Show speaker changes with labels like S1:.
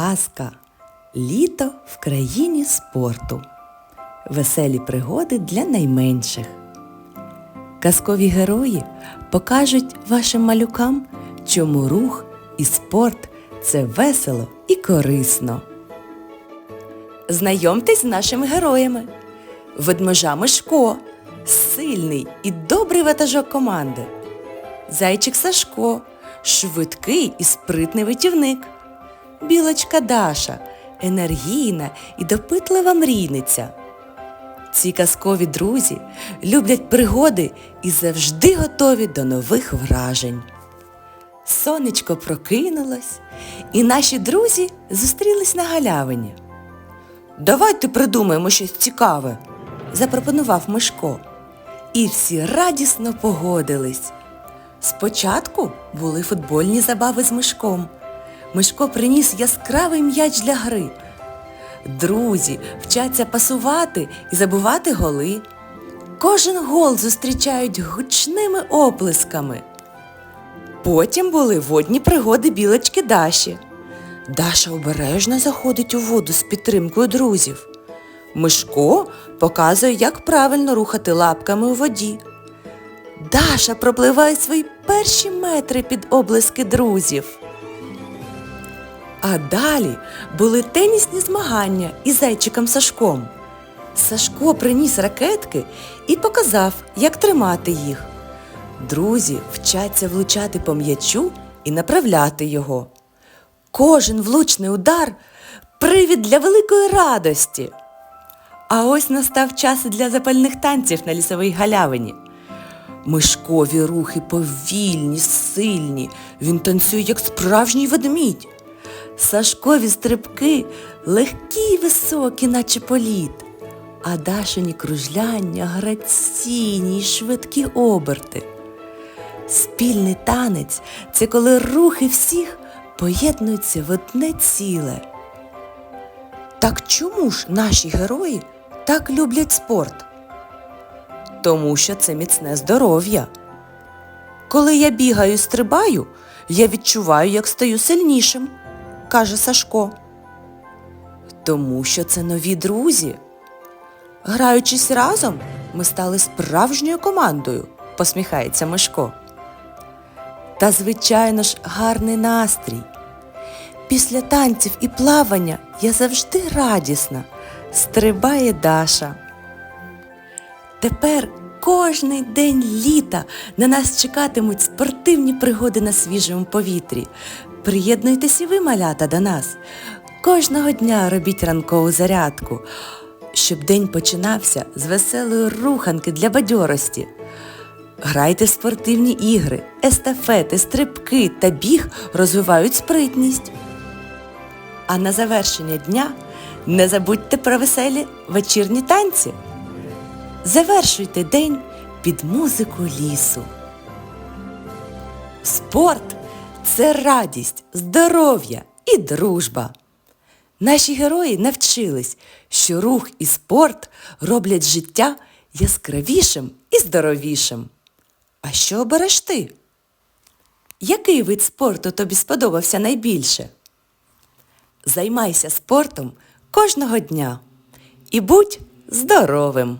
S1: Казка Літо в країні спорту. Веселі пригоди для найменших. Казкові герої покажуть вашим малюкам, чому рух і спорт це весело і корисно. Знайомтесь з нашими героями. Ведмежа Мишко, сильний і добрий ватажок команди. Зайчик Сашко, швидкий і спритний витівник. Білочка Даша, енергійна і допитлива мрійниця. Ці казкові друзі люблять пригоди і завжди готові до нових вражень. Сонечко прокинулось, і наші друзі зустрілись на галявині. Давайте придумаємо щось цікаве, запропонував Мишко. І всі радісно погодились. Спочатку були футбольні забави з Мишком. Мишко приніс яскравий м'яч для гри. Друзі вчаться пасувати і забувати голи. Кожен гол зустрічають гучними оплесками. Потім були водні пригоди білочки Даші. Даша обережно заходить у воду з підтримкою друзів. Мишко показує, як правильно рухати лапками у воді. Даша пропливає свої перші метри під облиски друзів. А далі були тенісні змагання із зайчиком Сашком. Сашко приніс ракетки і показав, як тримати їх. Друзі вчаться влучати по м'ячу і направляти його. Кожен влучний удар привід для великої радості. А ось настав час для запальних танців на лісовій галявині. Мишкові рухи повільні, сильні. Він танцює, як справжній ведмідь. Сашкові стрибки легкі й високі, наче політ, а Дашині кружляння граційні й швидкі оберти. Спільний танець це коли рухи всіх поєднуються в одне ціле. Так чому ж наші герої так люблять спорт? Тому що це міцне здоров'я. Коли я бігаю і стрибаю, я відчуваю, як стаю сильнішим, каже Сашко. Тому що це нові друзі. Граючись разом, ми стали справжньою командою, посміхається Мишко. Та, звичайно ж, гарний настрій. Після танців і плавання я завжди радісна, стрибає Даша. Тепер кожний день літа на нас чекатимуть спортивні пригоди на свіжому повітрі. Приєднуйтесь і ви, малята, до нас. Кожного дня робіть ранкову зарядку, щоб день починався з веселої руханки для бадьорості. Грайте в спортивні ігри, естафети, стрибки та біг розвивають спритність. А на завершення дня не забудьте про веселі вечірні танці. Завершуйте день під музику лісу. Спорт це радість, здоров'я і дружба. Наші герої навчились, що рух і спорт роблять життя яскравішим і здоровішим. А що обереш ти? Який вид спорту тобі сподобався найбільше? Займайся спортом кожного дня і будь здоровим!